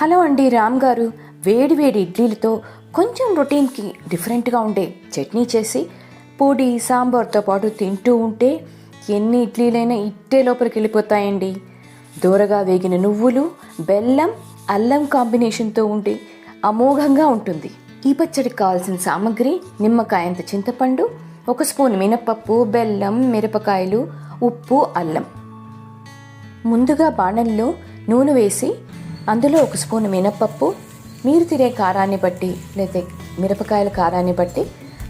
Hello అండి రామ్ గారు. వేడి వేడి ఇడ్లీలతో కొంచెం రొటీన్కి డిఫరెంట్గా ఉండే చట్నీ చేసి పొడి సాంబార్తో పాటు తింటూ ఉంటే ఎన్ని ఇడ్లీలైనా ఇట్టే లోపలికి వెళ్ళిపోతాయండి. దూరగా వేగిన నువ్వులు బెల్లం అల్లం కాంబినేషన్తో ఉండి అమోఘంగా ఉంటుంది. ఈ పచ్చడికి కావాల్సిన సామాగ్రి నిమ్మకాయంత చింతపండు ఒక స్పూన్ మినపప్పు బెల్లం మిరపకాయలు ఉప్పు అల్లం. ముందుగా బాణల్లో నూనె వేసి అందులో ఒక స్పూన్ మినప్పప్పు మీరు తినే కారాన్ని బట్టి లేదా మిరపకాయల కారాన్ని బట్టి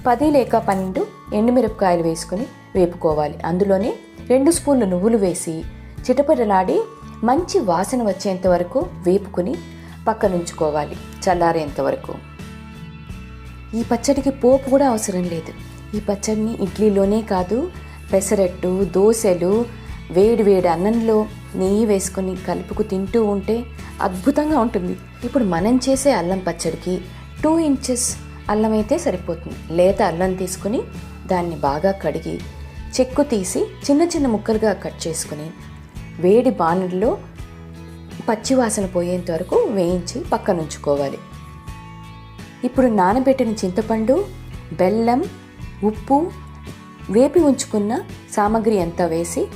పది లేక పన్నెండు ఎండుమిరపకాయలు వేసుకుని వేపుకోవాలి. అందులోనే రెండు స్పూన్లు నువ్వులు వేసి చిటపటలాడి మంచి వాసన వచ్చేంత వరకు వేపుకుని పక్కనుంచుకోవాలి చల్లారేంత వరకు. ఈ పచ్చడికి పోపు కూడా అవసరం లేదు. ఈ పచ్చడిని ఇడ్లీలోనే కాదు పెసరట్టు దోశలు వేడి వేడి అన్నంలో నెయ్యి వేసుకొని కలుపుకు తింటూ ఉంటే అద్భుతంగా ఉంటుంది. ఇప్పుడు మనం చేసే అల్లం పచ్చడికి టూ ఇంచెస్ అల్లం అయితే సరిపోతుంది. లేత అల్లం తీసుకొని దాన్ని బాగా కడిగి చెక్కు తీసి చిన్న చిన్న ముక్కలుగా కట్ చేసుకుని వేడి బాణల్లో పచ్చివాసన పోయేంత వరకు వేయించి పక్కనుంచుకోవాలి ఇప్పుడు నానబెట్టిన చింతపండు బెల్లం ఉప్పు వేపి ఉంచుకున్న సామాగ్రి అంతా వేసి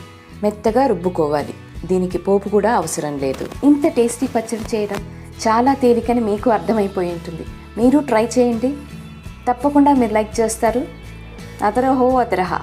మెత్తగా రుబ్బుకోవాలి. దీనికి పోపు కూడా అవసరం లేదు. ఇంత టేస్టీ పచ్చడి చేయడం చాలా తేలికని మీకు అర్థమైపోయి ఉంటుంది. మీరు ట్రై చేయండి. తప్పకుండా మీరు లైక్ చేస్తారు. అతరహో అతరహ